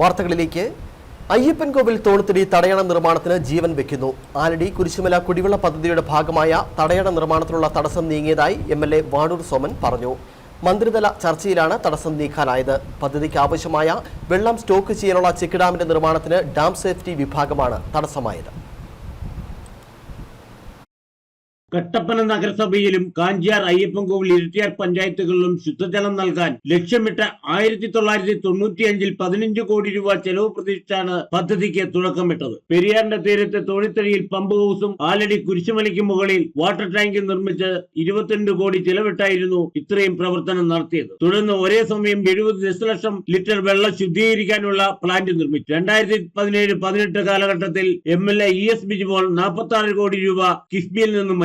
വാർത്തകളിലേക്ക്. അയ്യപ്പൻ കോവിൽ തോണുത്തിടി തടയണ നിർമ്മാണത്തിന് ജീവൻ വെക്കുന്നു. ആലടി കുരിശുമല കുടിവെള്ള പദ്ധതിയുടെ ഭാഗമായ തടയണ നിർമ്മാണത്തിനുള്ള തടസ്സം നീങ്ങിയതായി M L A Vanoor Soman പറഞ്ഞു. മന്ത്രിതല ചർച്ചയിലാണ് തടസ്സം നീക്കാനായത്. പദ്ധതിക്ക് ആവശ്യമായ വെള്ളം സ്റ്റോക്ക് ചെയ്യാനുള്ള ചെക്ക് ഡാമിന്റെ നിർമ്മാണത്തിന് ഡാം സേഫ്റ്റി വിഭാഗമാണ് തടസ്സമായത്. കട്ടപ്പന നഗരസഭയിലും കാഞ്ചിയാർ അയ്യപ്പൻകോവിൽ ഇരട്ടിയാർ പഞ്ചായത്തുകളിലും ശുദ്ധജലം നൽകാൻ ലക്ഷ്യമിട്ട് ആയിരത്തി തൊള്ളായിരത്തി തൊണ്ണൂറ്റിയഞ്ചിൽ പതിനഞ്ച് കോടി രൂപ ചെലവ് പ്രതീക്ഷിച്ചാണ് പദ്ധതിക്ക് തുടക്കമിട്ടത്. പെരിയാറിന്റെ തീരത്തെ തോണിത്തടിയിൽ പമ്പ് ഹൗസും ആലടി കുരിശുമലയ്ക്ക് മുകളിൽ വാട്ടർ ടാങ്ക് നിർമ്മിച്ച് ഇരുപത്തിരണ്ട് കോടി ചെലവിട്ടായിരുന്നു ഇത്രയും പ്രവർത്തനം നടത്തിയത്. തുടർന്ന് ഒരേ സമയം എഴുപത് ദശലക്ഷം ലിറ്റർ വെള്ളം ശുദ്ധീകരിക്കാനുള്ള പ്ലാന്റ് നിർമ്മിച്ചു. രണ്ടായിരത്തി പതിനേഴ് പതിനെട്ട് കാലഘട്ടത്തിൽ M L A E S Bijimol നാൽപ്പത്തി ആറ് കോടി രൂപ കിഫ്ബിയിൽ നിന്നും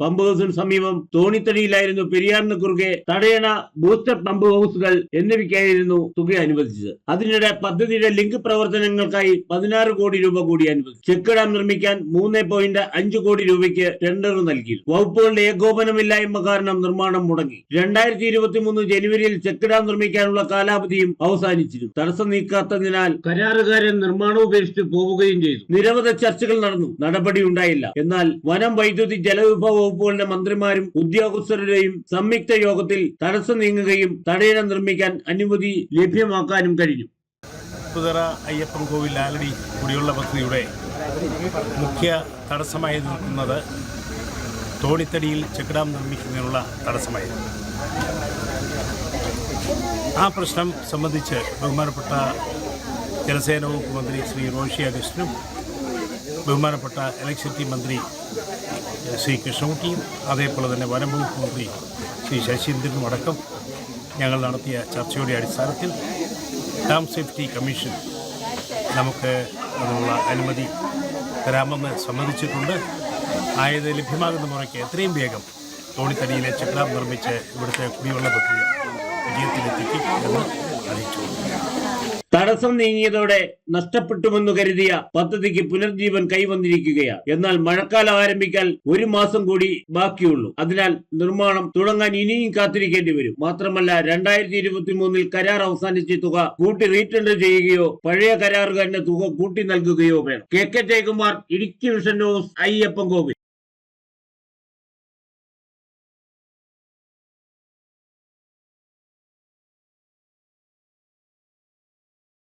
പമ്പ് ഹൗസിന് സമീപം തോണിത്തടിയിലായിരുന്നു പെരിയാറിന് കുറുകെ തടയണ ബൂസ്റ്റർ പമ്പ് ഹൗസുകൾ എന്നിവയ്ക്കായിരുന്നു തുക അനുവദിച്ചത്. അതിനിടെ പദ്ധതിയുടെ ലിങ്ക് പ്രവർത്തനങ്ങൾക്കായി പതിനാറ് കോടി രൂപ കൂടി അനുവദിച്ചു. ചെക്ക് ഡാം നിർമ്മിക്കാൻ മൂന്ന് പോയിന്റ് അഞ്ച് കോടി രൂപയ്ക്ക് ടെൻഡർ നൽകി. വകുപ്പുകളുടെ ഏകോപനമില്ലായ്മ കാരണം നിർമ്മാണം മുടങ്ങി. രണ്ടായിരത്തി ഇരുപത്തി മൂന്ന് ജനുവരിയിൽ ചെക്ക് ഡാം നിർമ്മിക്കാനുള്ള കാലാവധിയും അവസാനിച്ചിരുന്നു. തടസ്സം നീക്കാത്തതിനാൽ കരാറുകാരൻ നിർമ്മാണം ഉപേക്ഷിച്ച് പോവുകയും ചെയ്തു. നിരവധി ചർച്ചകൾ നടന്നു. നടപടി ഉണ്ടായില്ല. എന്നാൽ വനം വൈദ്യുതി ജലവിഭവ വകുപ്പുകളുടെ മന്ത്രിമാരും ഉദ്യോഗസ്ഥരുടെയും സംയുക്ത യോഗത്തിൽ തടസ്സം നീങ്ങുകയും തടയണ നിർമ്മിക്കാൻ അനുമതി ലഭ്യമാക്കാനും കഴിഞ്ഞു. പുതറ അയ്യപ്പൻ കോവിൽ ആലടി കുടിവെള്ള പദ്ധതിയുടെ മുഖ്യ തടസ്സമായി നിൽക്കുന്നത് തോണിത്തടിയിൽ ചെക്ക് നിർമ്മിക്കുന്നതിനുള്ള തടസ്സമായിരുന്നു. ആ പ്രശ്നം സംബന്ധിച്ച് ബഹുമാനപ്പെട്ട ജലസേന വകുപ്പ് മന്ത്രി ശ്രീ റോഷി അഗസ്റ്റിനും ബഹുമാനപ്പെട്ട ഇലക്ട്രിസിറ്റി മന്ത്രി ശ്രീ കൃഷ്ണകുട്ടിയും അതേപോലെ തന്നെ വനം വകുപ്പ് മന്ത്രി ശ്രീ ശശീന്ദ്രനും അടക്കം ഞങ്ങൾ നടത്തിയ ചർച്ചയുടെ അടിസ്ഥാനത്തിൽ ഡാം സേഫ്റ്റി കമ്മീഷൻ നമുക്ക് അതിനുള്ള അനുമതി തരാമെന്ന് സമ്മതിച്ചിട്ടുണ്ട്. ആയത് ലഭ്യമാകുന്ന മുറയ്ക്ക് എത്രയും വേഗം തോണിത്തടിയിലെ ചെക്ക് ഡാം നിർമ്മിച്ച് ഇവിടുത്തെ കുടിവെള്ള പദ്ധതി വിജയത്തിലെത്തിക്കും എന്ന് അറിയിച്ചു. തടസ്സം നീങ്ങിയതോടെ നഷ്ടപ്പെട്ടുമെന്ന് കരുതിയ പദ്ധതിക്ക് പുനർജീവൻ കൈവന്നിരിക്കുകയാണ്. എന്നാൽ മഴക്കാലം ആരംഭിക്കാൻ ഒരു മാസം കൂടി ബാക്കിയുള്ളൂ. അതിനാൽ നിർമ്മാണം തുടങ്ങാൻ ഇനിയും കാത്തിരിക്കേണ്ടി വരും. മാത്രമല്ല രണ്ടായിരത്തി ഇരുപത്തി മൂന്നിൽ കരാർ അവസാനിച്ച തുക കൂട്ടി റീടെൻഡർ ചെയ്യുകയോ പഴയ കരാറുകാരന്റെ തുക കൂട്ടി നൽകുകയോ വേണം. K. K. Jayakumar Idukki vision news Ayyappan Kovil